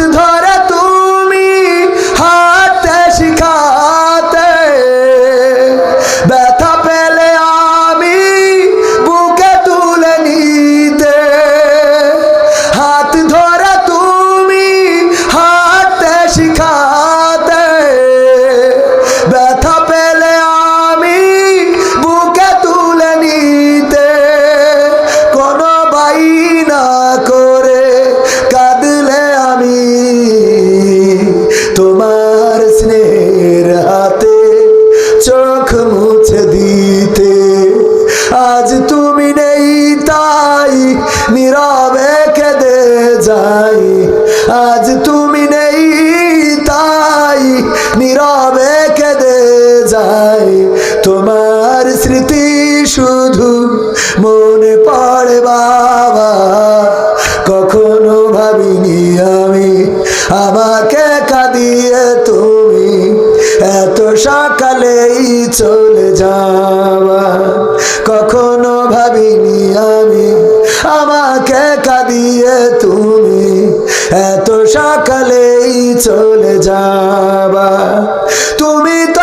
হাত ধর সকালেই চলে যাওয়া। কখনো ভাবিনি আমি, আমাকে কাঁদিয়ে তুমি। এত সকালেই চলে যাবা তুমি তো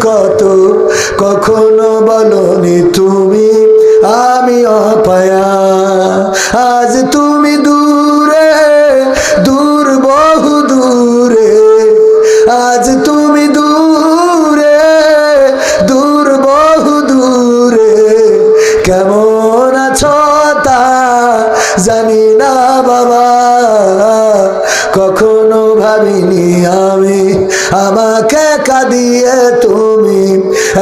কত কখনো বলনি তুমি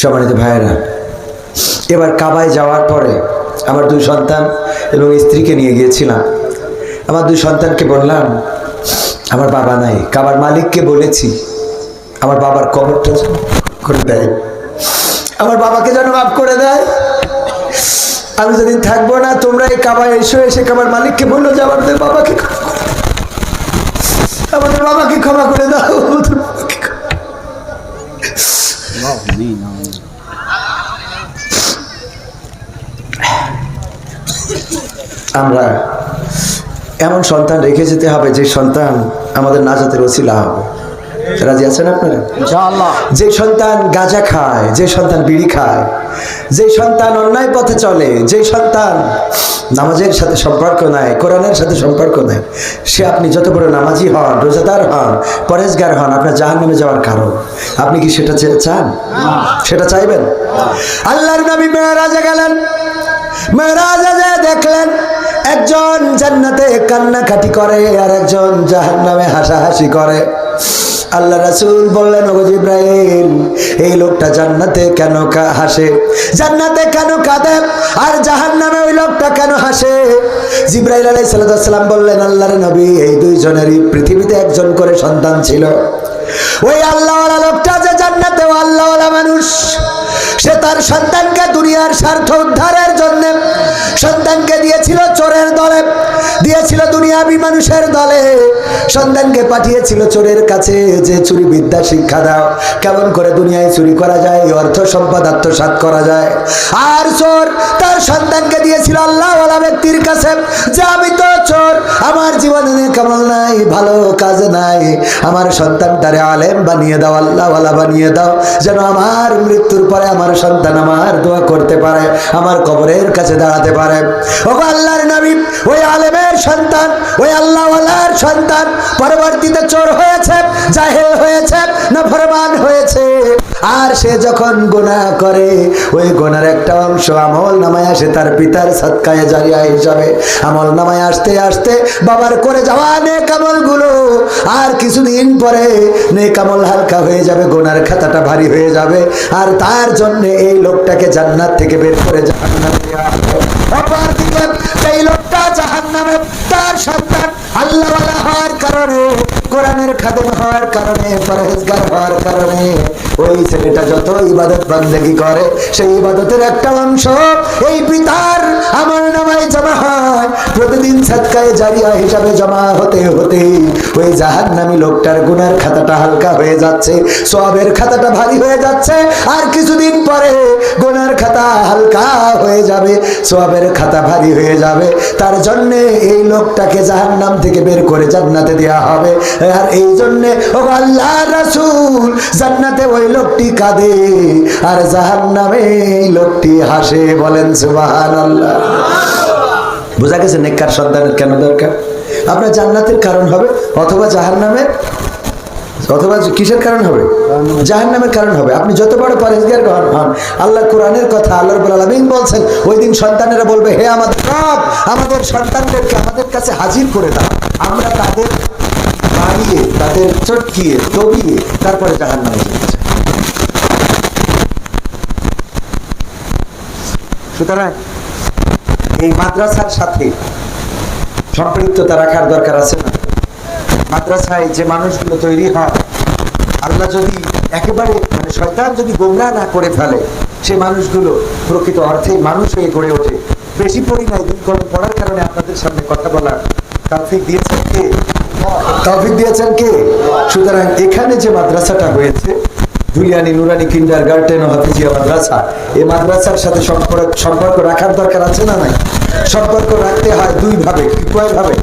সম্মানিত ভাইয়েরা, এবার কাবায় যাওয়ার পরে আমার দুই সন্তান এবং স্ত্রীকে নিয়ে গিয়েছিলাম। আমার দুই সন্তানকে বললাম, আমার বাবা নাই, কাবার মালিককে বলেছি, আমার বাবার কবরটা করে দেয়। আমার বাবাকে যেন মাফ করে দেয়। আমি যেদিন থাকব না, তোমরা এই কাবায় এসো, এসে কাবার মালিককে বলল যে আমাদের বাবাকে আমাদের বাবাকে ক্ষমা করে দাও। আমাদের me, no. আমরা এমন সন্তান রেখে যেতে হবে যে সন্তান আমাদের না নাজাতের ওসিলা হবে রাজি আছেন আপনারা? ইনশাআল্লাহ। যে সন্তান গাঁজা খায় যে সন্তান বিড়ি খায় যে সন্তান অন্যায় পথে চলে যে সন্তান নামাজের সাথে সম্পর্ক নাই কোরআনের সাথে সম্পর্ক নাই সে আপনি যত বড় নামাজি হন রোজাদার হন পরেজগার হন আপনার জাহান নামে যাওয়ার কারণ। আপনি কি সেটা চান? সেটা চাইবেন? আল্লাহর নবী মেয়েরাজে গেলেন। মেয়েরাজে যে দেখলেন একজন জান্নাতে কান্নাকাটি করে আর একজন জাহান নামে হাসাহাসি করে। আল্লাহ রাসূল বললেন, ওগো জিব্রাইল, এই লোকটা জান্নাতে কেন হাসে। জান্নাতে কেন কাঁদে? আর জাহান্নামে ওই লোকটা কেন হাসে? জিব্রাইল আলাইহিস সালাম বললেন, আল্লাহর নবী এই দুইজনেরই পৃথিবীতে একজন করে সন্তান ছিল। ওই আল্লাহওয়ালা লোকটা যে জান্নাতে ও আল্লাহওয়ালা মানুষ, সে তার সন্তানকে দুনিয়ার স্বার্থ উদ্ধারের জন্য সন্তানকে দিয়েছিল চোরের দলে। দিয়েছিল দুনিয়াবি মানুষের দলে। সন্তানকে পাঠিয়েছিল চোরের কাছে যে, চুরি বিদ্যা শিক্ষা দাও। কেমন করে দুনিয়ায় চুরি করা যায়, অর্থ সম্পদ আত্মসাৎ করা যায়? আর চোর তার সন্তানকে দিয়েছিল আল্লাহওয়ালা ব্যক্তির কাছে যে, আমি তো চোর, আমার জীবনে কেমন নাই, ভালো কাজ নাই। আমার সন্তানটারে আলেম বানিয়ে দাও, আল্লাহওয়ালা বানিয়ে দাও। যেন আমার মৃত্যুর পরে আমার সন্তান আমার দোয়া করতে পারে, আমার কবরের কাছে দাঁড়াতে পারে। ও আল্লাহর নবী, ওই আলেমের সন্তান, ওই আল্লাহওয়ালার সন্তান। পরবর্তীতে চোর হয়েছে, জাহেল হয়েছে না ফরমান হয়েছে। আর সে যখন গুনাহ করে, ওই গুনার একটা অংশ আমল নামায় আসে, তার পিতার সৎকায় জারিয়া হিসাবে। আমল নামায় আসতে আসতে বাবার করে যাওয়া নেক আমল আর কিছুদিন পরে নেক আমল হালকা হয়ে যাবে গোনার খাতাটা ভারী হয়ে যাবে। আর তার জন্যে এই লোকটাকে জান্নাত থেকে বের করে জাহান্নামে খাদেম হওয়ার কারণে, পরহেজগার হওয়ার কারণে, ওই ছেলেটা যত ইবাদত বান্দেগি করে, সেই ইবাদতের একটা অংশ এই পিতার আমার নামায় জমা হয়। প্রতিদিন সৎকায় জারিয়া হিসাবে জমা হতে হতে ওই জাহান নামি লোকটার গুনার খাতাটা হালকা হয়ে যাচ্ছে সবের খাতাটা ভারী হয়ে যাচ্ছে, আর কিছুদিন পরে গুনার খাতা হালকা হয়ে যাবে সবের খাতা ভারী হয়ে যাবে। তার জন্য এই লোকটাকে জাহান নাম থেকে বের করে জান্নাতে দেওয়া হবে। আর এই জন্যে, ও আল্লাহ রাসুল, জান্নাতে ওই লোকটি কাঁদে, আর জাহান নামে এই লোকটি হাসে, বলেন সুবহানাল্লাহ। বোঝা গেছে নেককার সন্তানের কেন দরকার? আপনার জান্নাতের কারণ হবে অথবা জাহান নামের অথবা কিসের কারণ হবে? জাহান নামের কারণ হবে। আপনি যত বড় পরেজগার হন হন, আল্লাহ কোরআনের কথা আল্লাহ আলমিন বলছেন, ওই দিন সন্তানেরা বলবে, হে আমাদের রব, আমাদের সন্তানদেরকে আমাদের কাছে হাজির করে দাও। আমরা তাদের বাড়িয়ে, তাদের চটকিয়ে দবিয়ে তারপরে জাহান নামে সুতরাং এই মাদ্রাসার সাথে সম্পৃক্ততা রাখার দরকার আছে না? মাদ্রাসায় যে মানুষগুলো তৈরি হয়, আল্লাহ যদি একেবারে মানে শয়তান যদি গোমরা না করে ফেলে, সে মানুষগুলো প্রকৃত অর্থে মানুষ হয়ে গড়ে ওঠে। বেশি নাই দিন পড়ার কারণে আপনাদের সামনে কথা বলার তৌফিক দিয়েছেন কে? তৌফিক দিয়েছেন কে? সুতরাং এখানে যে মাদ্রাসাটা হয়েছে দুলিয়ানি নুরানি কিন্ডার গার্ডেন ও হাফিজিয়া মাদ্রাসা। এই মাদ্রাসার সাথে সম্পর্ক সম্পর্ক রাখার দরকার আছে না নাই? সম্পর্ক রাখতে হয় দুই ভাবে কয় ভাবে?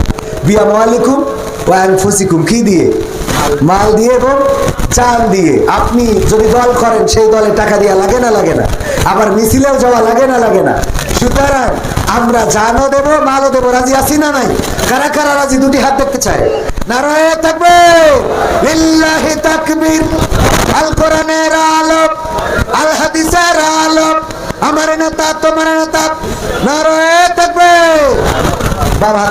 বিয়া মালিকুম ও আনফুসিকুম, কি দিয়ে? মাল দিয়ে এবং চাল দিয়ে। আপনি যদি দল করেন, সেই দলে টাকা দিয়া লাগে না লাগে না। আবার মিছিলেও যাওয়া লাগে না লাগে না। সুতরাং আমরা জানও দেব, মালও দেব। রাজি আছি না নাই? কারা কারা রাজি? দুটি হাত দেখতে চায় নারায় থাকবে লিল্লাহি তাকবীর। আল কোরআনের আলম। আল হাদিসের আলম। আমার নেতা, তোমার নেতা। নারায় থাকবে বাবা